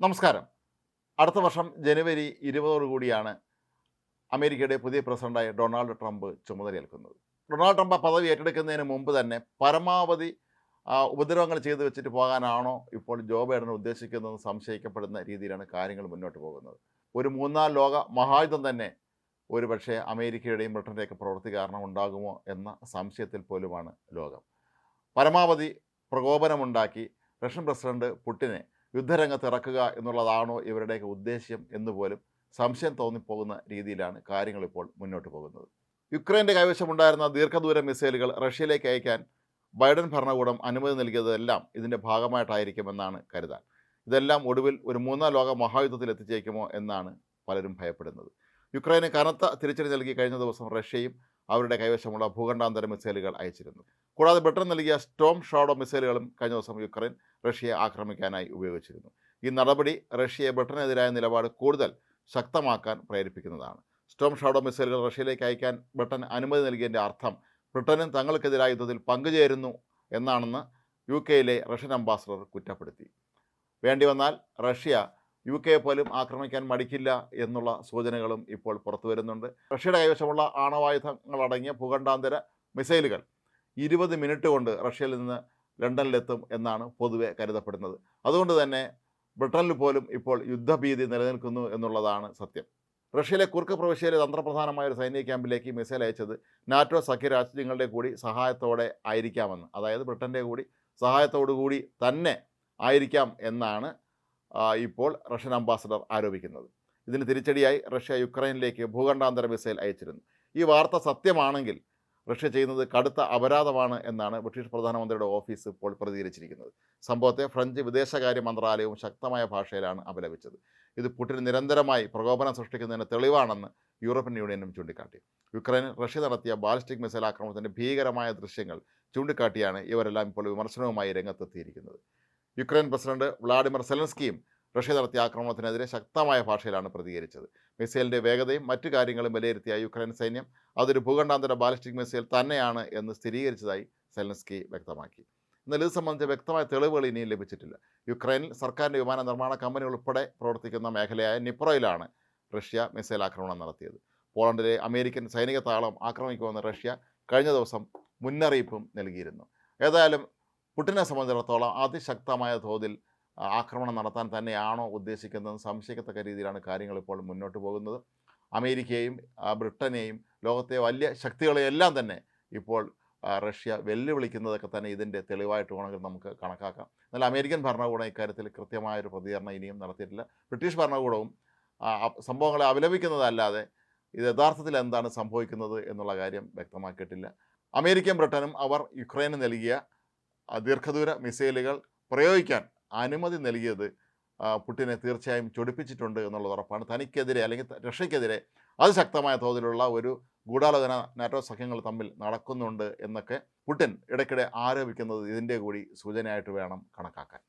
നമസ്കാരം. അടുത്ത വർഷം ജനുവരി ഇരുപതോടുകൂടിയാണ് അമേരിക്കയുടെ പുതിയ പ്രസിഡന്റായ ഡൊണാൾഡ് ട്രംപ് ചുമതലയേൽക്കുന്നത്. ഡൊണാൾഡ് ട്രംപ് പദവി ഏറ്റെടുക്കുന്നതിന് മുമ്പ് തന്നെ പരമാവധി ഉപദ്രവങ്ങൾ ചെയ്തു വെച്ചിട്ട് പോകാനാണോ ഇപ്പോൾ ജോ ബൈഡൻ ഉദ്ദേശിക്കുന്നതെന്ന് സംശയിക്കപ്പെടുന്ന രീതിയിലാണ് കാര്യങ്ങൾ മുന്നോട്ട് പോകുന്നത്. ഒരു മൂന്നാം ലോക മഹായുദ്ധം തന്നെ ഒരു പക്ഷേ അമേരിക്കയുടെയും ബ്രിട്ടന്റെയൊക്കെ പ്രവൃത്തി കാരണം ഉണ്ടാകുമോ എന്ന സംശയത്തിൽ പോലുമാണ് ലോകം. പരമാവധി പ്രകോപനമുണ്ടാക്കി റഷ്യൻ പ്രസിഡന്റ് പുടിനെ യുദ്ധരംഗത്ത് ഇറക്കുക എന്നുള്ളതാണോ ഇവരുടെയൊക്കെ ഉദ്ദേശ്യം എന്ന് പോലും സംശയം തോന്നിപ്പോകുന്ന രീതിയിലാണ് കാര്യങ്ങൾ ഇപ്പോൾ മുന്നോട്ട് പോകുന്നത്. യുക്രൈന്റെ കൈവശമുണ്ടായിരുന്ന ദീർഘദൂര മിസൈലുകൾ റഷ്യയിലേക്ക് അയക്കാൻ ബൈഡൻ ഭരണകൂടം അനുമതി നൽകിയതെല്ലാം ഇതിന്റെ ഭാഗമായിട്ടായിരിക്കുമെന്നാണ് കരുതാൻ. ഇതെല്ലാം ഒടുവിൽ ഒരു മൂന്നാം ലോക മഹായുദ്ധത്തിൽ എത്തിച്ചേക്കുമോ എന്നാണ് പലരും ഭയപ്പെടുന്നത്. യുക്രൈന് കനത്ത തിരിച്ചടി നൽകി കഴിഞ്ഞ ദിവസം റഷ്യയും അവരുടെ കൈവശമുള്ള ഭൂഖണ്ഡാന്തര മിസൈലുകൾ അയച്ചിരുന്നു. കൂടാതെ ബ്രിട്ടൻ നൽകിയ സ്റ്റോം ഷാഡോ മിസൈലുകളും കഴിഞ്ഞ ദിവസം യുക്രൈൻ റഷ്യയെ ആക്രമിക്കാനായി ഉപയോഗിച്ചിരുന്നു. ഈ നടപടി റഷ്യയെ ബ്രിട്ടനെതിരായ നിലപാട് കൂടുതൽ ശക്തമാക്കാൻ പ്രേരിപ്പിക്കുന്നതാണ്. സ്റ്റോം ഷാഡോ മിസൈലുകൾ റഷ്യയിലേക്ക് അയക്കാൻ ബ്രിട്ടൻ അനുമതി നൽകിയതിന്റെ അർത്ഥം ബ്രിട്ടനും തങ്ങൾക്കെതിരായ യുദ്ധത്തിൽ പങ്കുചേരുന്നു എന്നാണെന്ന് യു കെയിലെ റഷ്യൻ അംബാസഡർ കുറ്റപ്പെടുത്തി. വേണ്ടി വന്നാൽ റഷ്യ യു കെ പോലും ആക്രമിക്കാൻ മടിക്കില്ല എന്നുള്ള സൂചനകളും ഇപ്പോൾ പുറത്തു വരുന്നുണ്ട് റഷ്യയുടെ കൈവശമുള്ള ആണവായുധങ്ങളടങ്ങിയ ഭൂഖണ്ഡാന്തര മിസൈലുകൾ ഇരുപത് മിനിറ്റ് കൊണ്ട് റഷ്യയിൽ നിന്ന് ലണ്ടനിലെത്തും എന്നാണ് പൊതുവെ കരുതപ്പെടുന്നത്. അതുകൊണ്ട് തന്നെ ബ്രിട്ടനിൽ പോലും ഇപ്പോൾ യുദ്ധഭീതി നിലനിൽക്കുന്നു എന്നുള്ളതാണ് സത്യം. റഷ്യയിലെ കുർക്ക് പ്രവിശ്യയിലെ തന്ത്രപ്രധാനമായ ഒരു സൈനിക ക്യാമ്പിലേക്ക് മിസൈൽ അയച്ചത് നാറ്റോ സഖ്യരാജ്യങ്ങളുടെ കൂടി സഹായത്തോടെ ആയിരിക്കാമെന്ന് അതായത് ബ്രിട്ടന്റെ കൂടി സഹായത്തോടു കൂടി തന്നെ ആയിരിക്കാം എന്നാണ് ഇപ്പോൾ റഷ്യൻ അംബാസഡർ ആരോപിക്കുന്നത്. ഇതിന് തിരിച്ചടിയായി റഷ്യ യുക്രൈനിലേക്ക് ഭൂഖണ്ഡാന്തര മിസൈൽ അയച്ചിരുന്നു. ഈ വാർത്ത സത്യമാണെങ്കിൽ റഷ്യ ചെയ്യുന്നത് കടുത്ത അപരാധമാണ് എന്നാണ് ബ്രിട്ടീഷ് പ്രധാനമന്ത്രിയുടെ ഓഫീസ് ഇപ്പോൾ പ്രതികരിച്ചിരിക്കുന്നത്. സംഭവത്തെ ഫ്രഞ്ച് വിദേശകാര്യ മന്ത്രാലയവും ശക്തമായ ഭാഷയിലാണ് അപലപിച്ചത്. ഇത് പുടിന് നിരന്തരമായി പ്രകോപനം സൃഷ്ടിക്കുന്നതിന് തെളിവാണെന്ന് യൂറോപ്യൻ യൂണിയനും ചൂണ്ടിക്കാട്ടി. യുക്രൈനിൽ റഷ്യ നടത്തിയ ബാലിസ്റ്റിക് മിസൈൽ ആക്രമണത്തിന്റെ ഭീകരമായ ദൃശ്യങ്ങൾ ചൂണ്ടിക്കാട്ടിയാണ് ഇവരെല്ലാം ഇപ്പോൾ വിമർശനവുമായി രംഗത്തെത്തിയിരിക്കുന്നത്. യുക്രൈൻ പ്രസിഡന്റ് വ്ളാഡിമിർ സെലൻസ്കിയും റഷ്യ നടത്തിയ ആക്രമണത്തിനെതിരെ ശക്തമായ ഭാഷയിലാണ് പ്രതികരിച്ചത്. മിസൈലിന്റെ വേഗതയും മറ്റു കാര്യങ്ങളും വിലയിരുത്തിയ യുക്രൈൻ സൈന്യം അതൊരു ഭൂഖണ്ഡാന്തര ബാലിസ്റ്റിക് മിസൈൽ തന്നെയാണ് എന്ന് സ്ഥിരീകരിച്ചതായി സെലൻസ്കി വ്യക്തമാക്കി. എന്നാൽ ഇത് സംബന്ധിച്ച വ്യക്തമായ തെളിവുകൾ ഇനിയും ലഭിച്ചിട്ടില്ല. യുക്രൈനിൽ സർക്കാരിന്റെ വിമാന നിർമ്മാണ കമ്പനി ഉൾപ്പെടെ പ്രവർത്തിക്കുന്ന മേഖലയായ നിപ്രോയിലാണ് റഷ്യ മിസൈൽ ആക്രമണം നടത്തിയത്. പോളണ്ടിലെ അമേരിക്കൻ സൈനിക താവളം ആക്രമിക്കുമെന്ന് റഷ്യ കഴിഞ്ഞ ദിവസം മുന്നറിയിപ്പും നൽകിയിരുന്നു. ഏതായാലും പുടിനെ സംബന്ധിച്ചിടത്തോളം അതിശക്തമായ തോതിൽ ആക്രമണം നടത്താൻ തന്നെയാണോ ഉദ്ദേശിക്കുന്നതെന്ന് സംശയിക്കത്തക്ക രീതിയിലാണ് കാര്യങ്ങൾ ഇപ്പോൾ മുന്നോട്ട് പോകുന്നത്. അമേരിക്കയും ബ്രിട്ടനെയും ലോകത്തെ വലിയ ശക്തികളെയെല്ലാം തന്നെ ഇപ്പോൾ റഷ്യ വെല്ലുവിളിക്കുന്നതൊക്കെ തന്നെ ഇതിന്റെ തെളിവായിട്ട് വേണമെങ്കിൽ നമുക്ക് കണക്കാക്കാം. എന്നാൽ അമേരിക്കൻ ഭരണകൂടം ഇക്കാര്യത്തിൽ കൃത്യമായൊരു പ്രതികരണം ഇനിയും നടത്തിയിട്ടില്ല. ബ്രിട്ടീഷ് ഭരണകൂടവും സംഭവങ്ങളെ അപലപിക്കുന്നതല്ലാതെ ഇത് യഥാർത്ഥത്തിൽ എന്താണ് സംഭവിക്കുന്നത് എന്നുള്ള കാര്യം വ്യക്തമാക്കിയിട്ടില്ല. അമേരിക്കയും ബ്രിട്ടനും അവർ യുക്രൈന് നൽകിയ ദീർഘദൂര മിസൈലുകൾ പ്രയോഗിക്കാൻ അനുമതി നൽകിയത് പുട്ടിനെ തീർച്ചയായും ചൊടിപ്പിച്ചിട്ടുണ്ട് എന്നുള്ളത് ഉറപ്പാണ്. തനിക്കെതിരെ അല്ലെങ്കിൽ റഷ്യക്കെതിരെ അതിശക്തമായ തോതിലുള്ള ഒരു ഗൂഢാലോചന നാറ്റോ സഖ്യങ്ങൾ തമ്മിൽ നടക്കുന്നുണ്ട് എന്നൊക്കെ പുടിൻ ഇടയ്ക്കിടെ ആരോപിക്കുന്നത് ഇതിന്റെ കൂടി സൂചനയായിട്ട് വേണം കണക്കാക്കാൻ.